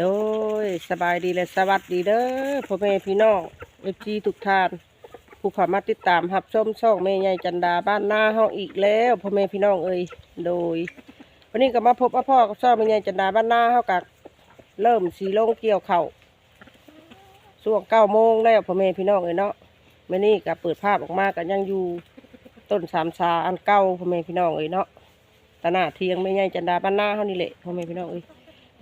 โดยสบายดีและสวัสดีเด้อพ่อแม่พี่น้องเอฟซีทุกท่านผู้ขอมาติดตามรับชมช่องแม่ใหญ่จันดาบ้านหน้าเฮาอีกแล้วพ่อแม่พี่น้องเอ้ยโดย วันนี้ก็มาพบพ่อกับช่องแม่ใหญ่จันดาบ้านหน้าเฮากับเริ่มสีลงเกี่ยวเข่าช่วงเก้าโมงแล้วพ่อแม่พี่น้องเอ้ยเนาะแม่นี้ก็เปิดภาพออกมากันยังอยู่ต้นสามชาอันเก่าพ่อแม่พี่น้องเอ้ยเนาะตะหน้าเทียงแม่ใหญ่จันดาบ้านหน้าเฮานี่แหละพ่อแม่พี่น้องเอ้ย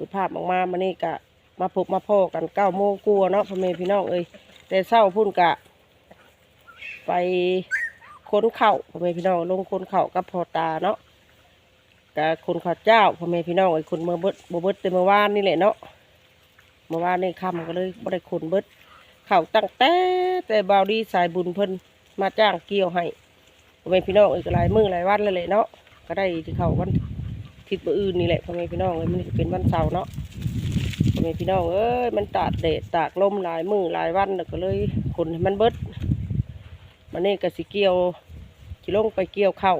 ดภาพออกมามานี่กะ มาพบมาพ่อกันเก้าโมงกลัวเนาะพ่อแม่พี่น้องเอ้ยแต่เศร้าพุ่นกะ ไปค้นเข่าพ่อแม่พี่น้องลงค้นเข่ากับพ่อตาเนาะกะคนข้าเจ้าพ่อแม่พี่น้องไอ้คนเมื่อเบิดบ่เบิดแต่เมื่อวานนี่แหละเนาะเมื่อวานนี่ค่ำก็เลยบ่ได้คนเบิดเข่าตั้งแต่แต่บาวดีสายบุญเพิ่นมาจ้างเกี่ยวให้พ่อแม่พี่น้องเอ้ยก็หลายมื้อหลายวันเลยแหละเนาะก็ได้ที่เขาวัน ทิศอื่นนี่แหละพ่อแม่พี่น้องเอ้ยมันก็เป็นวันเสาร์เนาะพ่อแม่พี่น้องเอ้ยมันตากแดดตากลมหลายมือหลายวันแล้วก็เลยขนให้มันเบิดมันนี่ก็สิเกี่ยวสิลงไปเกี่ยวเข้า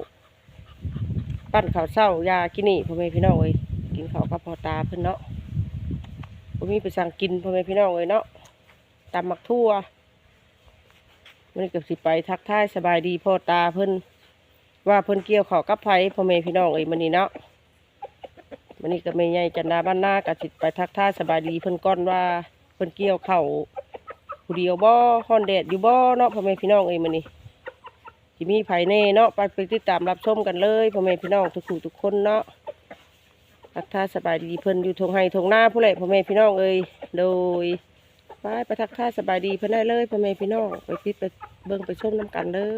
ปั้นข้าวเศร้ายากินนี่พ่อแม่พี่น้องเอ้ยกินข้าวกับพอตาเพิ่นเนาะผมมีไปสั่งกินพ่อแม่พี่น้องเอ้ยเนาะตำหมักทั่วมันนี่ก็สิไปทักทายสบายดีพ่อตาเพิ่นว่าเพิ่นเกี่ยวข้าวกับไผพ่อแม่พี่น้องเอ้ยมันนี่เนาะ มันนี่ก็ไม่ใหญ่จันดาบ้านหน้ากะสิไปทักทายสบายดีเพิ่นก้อนว่าเพิ่นเกี่ยวเข่าวผู้เดียวบ่ฮอนแดดอยู่บ่เนาะพ่อแม่พี่น้องเอ้ยมันนี่สิมีไผแน่เนาะไปไปติดตามรับชมกันเลยพ่อแม่พี่น้องทุกผู้ทุกคนเนาะทักทายสบายดีเพิ่นอยู่ทงไห้ทงหน้าผู้ใดพ่อแม่พี่น้องเอ้ยโดยไปไปทักทายสบายดีเพิ่นได้เลยพ่อแม่พี่น้องไปติดไปเบิ่งไปชมน้กันเลย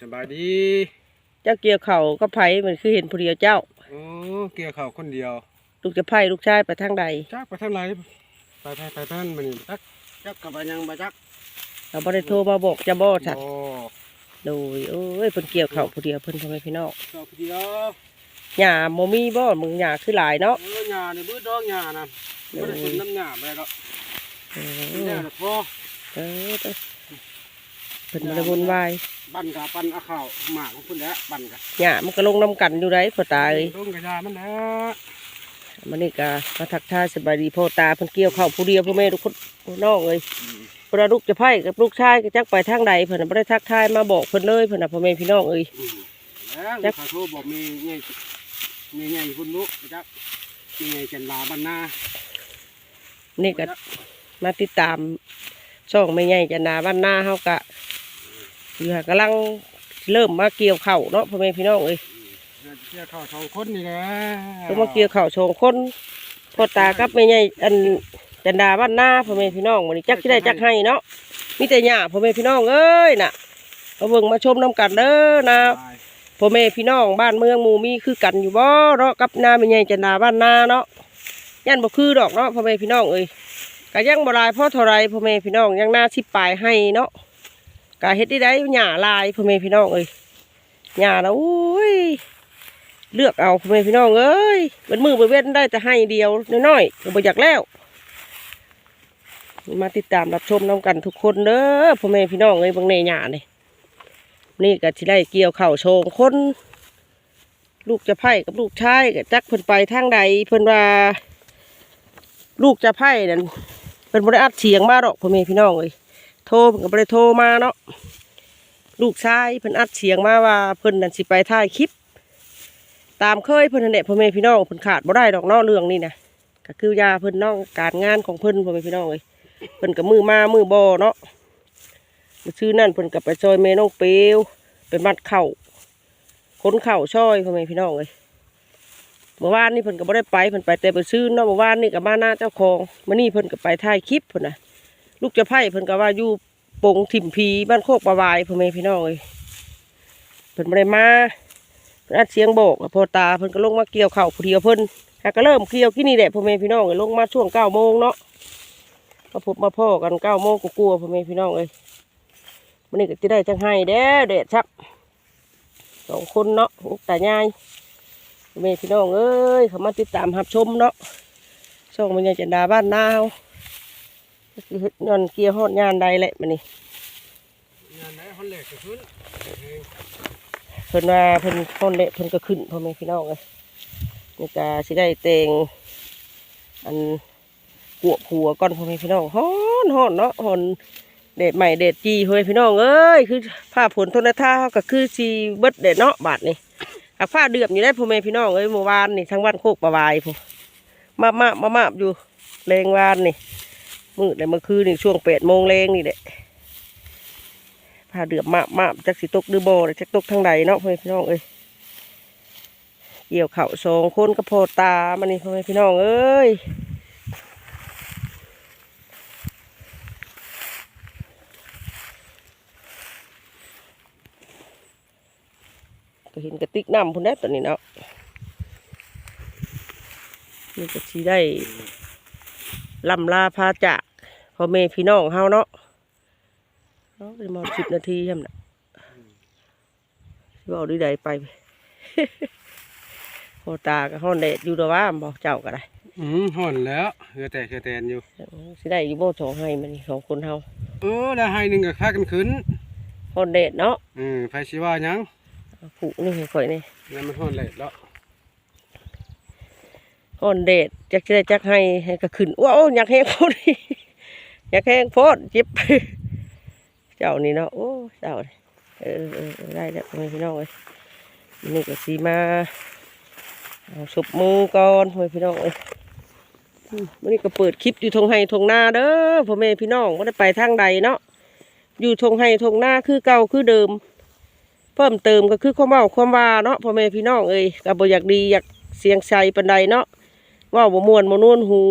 สบายดี เจ้าเกี่ยวเข่าวก็ไผเหมือนคือเห็นผู้เดียวเจ้า โอ้เกี่ยวข้าวคนเดียว ลูกจะไผ่ลูกชายไปทางใดจักไปทางไหนไปไปไปท่านมันนี่จักจักกับไปยังไปจักเราบ่ได้โทรมาบอกจะบ่สัตโอ้โดยเอ้ยเพิ่นเกี่ยวเข่าวผู้เดียวเพิ่นทำไมพี่น้องข้าวเดียวหญ้าบ่มีบ่มึงหญ้าคือหลายเนาะเออหญ้าเนี่ยบื้อดอกหญ้านะบ่ได้สนน้ำหญ้าไปแล้วเอนี่อแหละพอเออ เออเพิ่นบ่ได้วุ่นวายปั่นกับปั่นเอาข้าวหมากของพุ่นแล้วปั่นกับหญ้ามันก็ลงน้ำกันอยู่ได้พ่อตาเอ้ยลงกระยามันนะมันนี่ก็มาทักทายสบายดีพ่อตาเพิ่นเกี่ยวเข่าวผู้เดียวผู้แม่ทุกคนผู้น้องเอ้ยเพิ่นว่าลูกจะไผ่กับลูกชายก็จักไปทางใดเพิ่นน่ะบ่ได้ทักทายมาบอกเพิ่นเลยเพิ่นน่ะพ่อแม่พี่น้องเอ้ยอืมแล้วข้าโทรบอกมีไงมีไงพุ่นลุกจักมีไงจันลาบ้านนานี่ก็มาติดตามช่องแม่ใหญ่จันดาบ้านนาเฮาก็อ ยู่หากำลังเริ่มมาเกี่ยวเข่าวเนาะพ่อแม่พี่น้องเอ้ยเกี่ยวข้าวสองคนนี่แหละต้องมาเกี่ยวเข่าวสองคนพ่อตากับแม่ใหญ่อันจันดาบ้านนาพ่อแม่พี่น้องวันนี้จักที่ได้จักให้เนาะมีแต่หญ้าพ่อแม่พี่น้องเอ้ยน่ะมาเบิ่งมาชมน้กันเด้อนะพ่อแม่พี่น้องบ้านเมืองหมู่มีคือกันอยู่บ่เนาะกับนาแม่ใหญ่จันดาบ้านนาเนาะยันบ่คือดอกเนาะพ่อแม่พี่น้องเอ้ยก็ยังบ่หลายพ่อเท่าไรพ่อแม่พี่น้องยังหน้าสิปลายให้เนาะ ก็เฮ็ดได้ได้หญ้าลายพ่อแม่พี่น้องเอ้ยหญ้าแล้วโอ้ยเลือกเอาพ่อแม่พี่น้องเอ้ยเป็นมือเป็นเว้นได้แต่ให้เดียวน้อยๆก็บ่อยากแล้ว มาติดตามรับชมน้ำกันทุกคนเด้อพ่อแม่พี่น้องเอ้ยบางเนหยานี่นี่ก็สิได้เกี่ยวเข่าโชงคนลูกจะไพ่กับลูกชายกับจักเพิ่นไปทางใดเพิ่นว่า ลูกจะไพ่นั่นเพิ่นบ่ได้อัดเสียงมาดอกพ่อแม่พี่น้องเอ้ย โทรเพิ่นก็บ่ได้โทรมาเนาะลูกชายเพิ่นอัดเสียงมาว่าเพิ่นนั่นสิไปถ่ายคลิป ตามเคยเพิ่นนั่นแหละพ่อแม่พี่น้องเพิ่นขาดบ่ได้ดอกเนาะเรื่องนี้นะก็คือยาเพิ่นเน้องการงานของเพิ่นพ่อแม่พี่น้องเอ้ยเพิ่นก็มือมามือบ่เนาะมื้อชื่อนั่นเพิ่นก็ไปซอยแม่น้องเปลวไปมัดเข่าคนเข่าช่อยพ่อแม่พี่น้องเอ้ยเมื่อวานนี่เพิ่นก็บ่ได้ไปเพิ่นไปแต่ไปซื้อเนาะเมื่อวานนี่ก็มาหน้าเจ้าของมื้อนี้เพิ่นก็ไปถ่ายคลิปเพิ่นน่ะ ลูกจะไผ่เพิ่นก็ว่าอยู่ปงถิ่มพีบ้านโคกประวายพ่อแม่พี่น้องเอ้ยเพิ่นบ่ได้มาเพิ่นอัดเสียงโบกพอตาเพิ่นก็ลงมาเกี่ยวเข่าผู้เดียวเพิ่นหากก็เริ่มเกี่ยวที่นี่แหละพ่อแม่พี่น้องเอ้ยลงมาช่วงเก้าโมงเนาะมาพบมาพ่อกันเก้าโมงก็กลัวๆพ่อแม่พี่น้องเอ้ยวันนี้ก็จะได้จังให้แด้เด็ดชับสองคนเนาะลูกตายายพ่อแม่พี่น้องเอ้ยเขามาติดตามรับชมเนาะช่องมันยังจันดาบ้านนาว อเฮ็ดย้อนเกี่ยวฮอดงานใดแหละมันนี่งานไหนฮอนแลกก็ขึ้นเพิ่นว่าเพิ่นคนเละเพิ่นก็ขึ้นพ่อแม่พี่น้องเลยนี่ก็สิได้แต่งอันกวบหัวก่อนพ่อแม่พี่น้องฮ้อนฮ้อนเนาะฮ้อนเด็ดใหม่เด็ดจีพ่อแม่พี่น้องเอ้ยคือผ้าผลทนท่าเขาก็คือสีเบิดเด็ดเนาะบาดนี่กับผ้าเดือบอยู่ได้พ่อแม่พี่น้องเอ้ยเมื่อวานนี่ทั้งวันโคกประวายพ่อมามามามาอยู่แรงวานนี่ มืดแต่เมื่อคืนนี่ช่วงแปดโมงแรงนี่แหละผ้าเดือบมามาจากสิตกดือโบเลยจากตกทางใดเนาะพ่อพี่น้องเอ้ยเกี่ยวเข่าสองคนก็พอตามันนี่พ่อพี่น้องเอ้ยก็เห็นกระติกน้ำพุ่นแน่ตัวนี้เนาะนี่ก็ชี้ได้ ลำลาพาจากพ่อแม่พี่น้องเฮาเนาะเนาะเป็นมอสิบนาทีใช่ไหมนะสิบอกดีใดไปโอตาก็ฮ้อนแดดอยู่ดอกว่าบอกเจ้าก็ได้อืมห่อนแล้วเฮือแต่เฮือแตนอยู่สิได้อยู่บ่สองให้มันนี่สองคนเฮาเออแล้วให้หนึ่งก็ค่ากันขึ้นฮ้อนแดดเนาะอืมไฟสิว่าหยังผูกนี่ให้ข่อยนี่แล้วมันห่อนเลยแล้ว ฮ้อนแดดจักได้จักให้ให้ก็ขึ้นว้าวอยากแห้งโพดอยากแห้งโพดจ็บเจ้านี่เนาะโอ้เจ้าเออได้แล้วพี่น้องเอ้ยนี่ก็สิมาเอาสุบมือก่อนพี่น้องเลยวันนี้ก็เปิดคลิปอยู่ทงไห้ทงนาเด้อพ่อแม่พี่น้องไม่ได้ไปทางใดเนาะอยู่ทงไห้ทงหน้าคือเก่าคือเดิม เพิ่มเติมก็คือความเว้าความว่าเนาะพ่อแม่พี่น้องเอ้ยก็บ่อยากดีอยากเสียงชัยปานใดเนาะ ว่าบ่มวนบ่นวนหู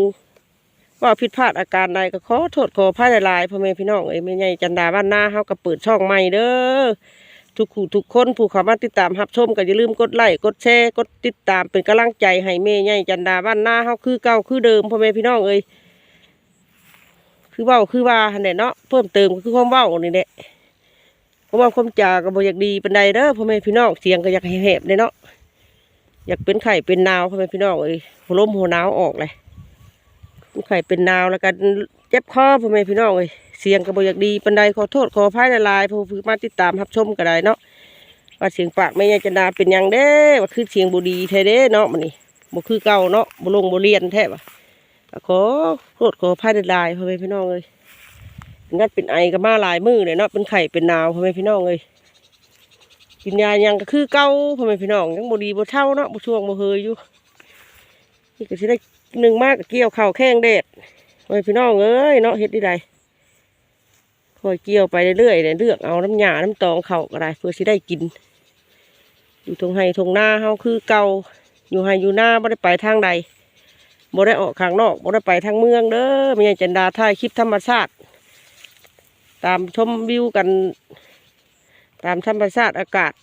ว่าผิดพลาดอาการใดก็ขอโทษขออภัยหลายพ่อแม่พี่น้องเอ้ยแม่ใหญ่จันดาบ้านนาเฮาก็เปิดช่องใหม่เด้อทุกคู่ทุกคนผู้เข้ามาติดตามรับชมก็อย่าลืมกดไลค์กดแชร์กดติดตามเป็นกำลังใจให้แม่ใหญ่จันดาบ้านนาเฮาคือเก่าคือเดิมพ่อแม่พี่น้องเอ้ยคือเว้าคือว่าหั่นแหละเนาะเพิ่มเติมก็คือความเว้านี่แหละความว้าความจาก็บ่อยากดีปานใดเด้อพ่อแม่พี่น้องเสียงก็อยากแหบๆเลยเนาะ อยากเป็นไข้เป็นนาวพ่อแม่พี่น้องเอ้ยหัวลมหัวนาวออกเลยไข้เป็นนาวแล้วก็เจ็บคอพ่อแม่พี่น้องเอ้ยเสียงก็บ่อยากดีปานใดขอโทษขออภัยหลายผู้มาติดตามรับชมก็ได้เนาะว่าเสียงปากแม่ยายจันดาเป็นยังเด้ว่าคือเสียงบ่ดีแท้เด้เนาะมันนี่บ่คือเก่าเนาะบ่ลงบ่เรียนแท้ว่ะขอโทษขอพายหลายพ่อแม่พี่น้องเลยงั้นเป็นไอก็มาลายมือเลยเนาะเป็นไข่เป็นนาวพ่อแม่พี่น้องเลย กินยายังก็คือเก่าพ่อแม่พี่น้องยังบ่ดีบ่เท่าเนาะบ่ช่วงบ่เฮยอยู่นี่ก็สิได้หนึ่งมากเกี่ยวเข้าแข้งแดดพ่อแม่พี่น้องเอ้ยเนาะเฮ็ดได้ใดคอยเกี่ยวไปเรื่อยๆเลยเลือกเอาน้ำหยาน้ำตองเข้าก็ได้เพื่อสิได้กิน อยู่ทงไห้ทงหน้าเฮาคือเก่าอยู่ไห้อยู่หน้าบ่ได้ไปทางใดบ่ได้ออกข้างนอกบ่ได้ไปทางเมืองเด้อมีจันดาถ่ายคลิปธรรมชาติ ตามชมวิวกัน ตามธรรมชาติอากาศ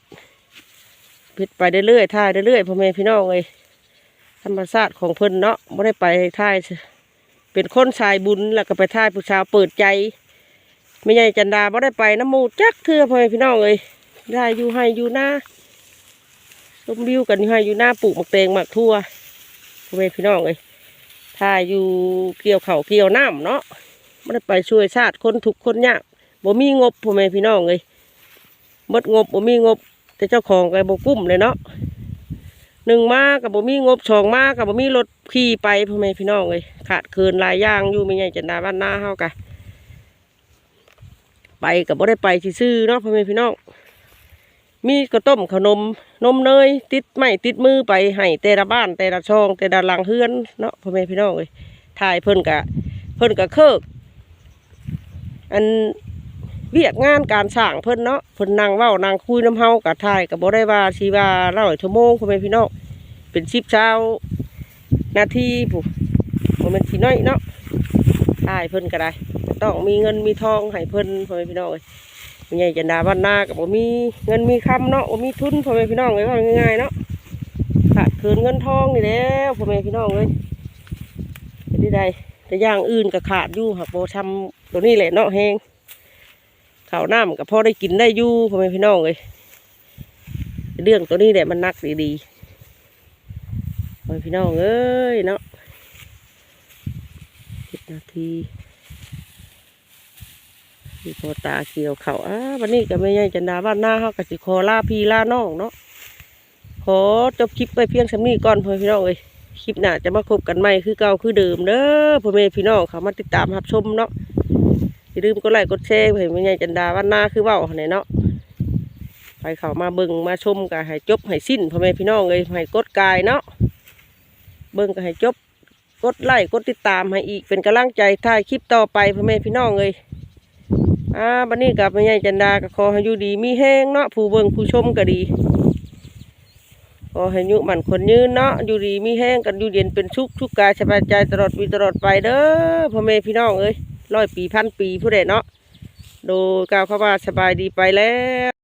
พิดไปเรื่อยๆถ่ายเรื่อยๆพ่อแม่พี่น้องเลยธรรมชาติของเพิ่นเนาะบ่ได้ไปถ่ายเป็นคนชายบุญแล้วก็ไปถ่ายผู้ชาวเปิดใจไม่ใหญ่จันดาบ่ได้ไปน้ำมูจักเทือพ่อแม่พี่น้องเลยได้อยู่ให้อยู่หน้าชมวิวกันให้อยู่หน้าปลูกหมักแตงหมักทั่วพ่อแม่พี่น้องเลยถ้าอยู่เกี่ยวเข่าเกี่ยวน้ำเนาะไม่ได้ไปช่วยชาติคนทุกคนยากบ่มีงบพ่อแม่พี่น้องเลย หมดงบบ่มีงบ แต่เจ้าของก็บ่กุ้มเลยเนาะหนึ่งมากับบ่มีงบสองมากับบ่มีรถขี่ไปพ่อแม่พี่น้องเลยขาดเคินหลายอย่างอยู่ไม่ใหญ่จันดาบ้านหน้าเฮากะไปกับบ่ได้ไปซื่อเนาะพ่อแม่พี่น้องมีกระต้มขนมนมเนยติดไม้ติดมือไปให้แต่ละบ้านแต่ละช่องแต่ละหลังเฮือนเนาะพ่อแม่พี่น้องเลยถ่ายเพิ่นกะ เพิ่นกะเคิกอัน เวียกงานการสร้างเพิ่นเนาะเพิ่นนั่งเว้านั่งคุยน้ำเฮากะถ่ายกะบ่ได้ว่าชีว่าเล่าชั่วโมงพ่อแม่พี่น้องเป็นสิบเช้านาทีผู้บ่แม่นสิน้อยเนาะถ่ายเพิ่นก็ได้ต้องมีเงินมีทองให้เพิ่นพ่อแม่พี่น้องเอ้ยมีใหญ่จันดาบ้านนากับบ่มีเงินมีคำเนาะบ่มีทุนพ่อแม่พี่น้องเลยว่าง่ายๆเนาะขาดเคินเงินทองนี่แล้วพ่อแม่พี่น้องเลยที่ใดแต่อย่างอื่นก็ขาดอยู่หักโบทำตัวนี้แหละเนาะแหง ข้าวน้ำก็พอได้กินได้ยู่พ่อแม่พี่น้องเลยเรื่องตัวนี้แหละมันนักดีๆพ่อแม่พี่น้องเอ้ยเนาะสิบนาทีพี่พอตาเกี่ยวเขาอ่าวันนี้ก็ไม่ใหญ่จันดาบ้านหน้าเขาก็สิขอล่าพีล่าน้องเนาะขอจบคลิปไปเพียงสำนี้ก่อนพ่อนพี่น้องเอ้ยคลิปหน้าจะมาพบกันใหม่คือเก่าคือเดิมเด้อพ่อแม่พี่น้องเขามาติดตามรับชมเนาะ อย่าลืมกดไลค์กดแชร์เพื่อไม่ให้จันดาวันหน้าคือเว้าไหนเนาะไปเขามาเบิ่งมาชมกันให้จบให้สิ้นพ่อแม่พี่น้องเลยให้กดกายเนาะเบิ่งกันให้จบกดไลค์กดติดตามให้อีกเป็นกำลังใจถ่ายคลิปต่อไปพ่อแม่พี่น้องเลยอ่าบันนี้กับแม่ใหญ่จันดาก็ขอให้อยู่ดีมีแห้งเนาะผู้เบิ่งผู้ชมก็ดีขอให้ยุมันคนยืนเนาะอยู่ดีมีแห้งกันอยู่เย็นเป็นชุกทุกกายสบายใจตลอดปีตลอดไปเด้อพ่อแม่พี่น้องเอ้ย ร้อยปีพันปีผู้ใดเนาะ โดยกล่าวคำว่าสบายดีไปแล้ว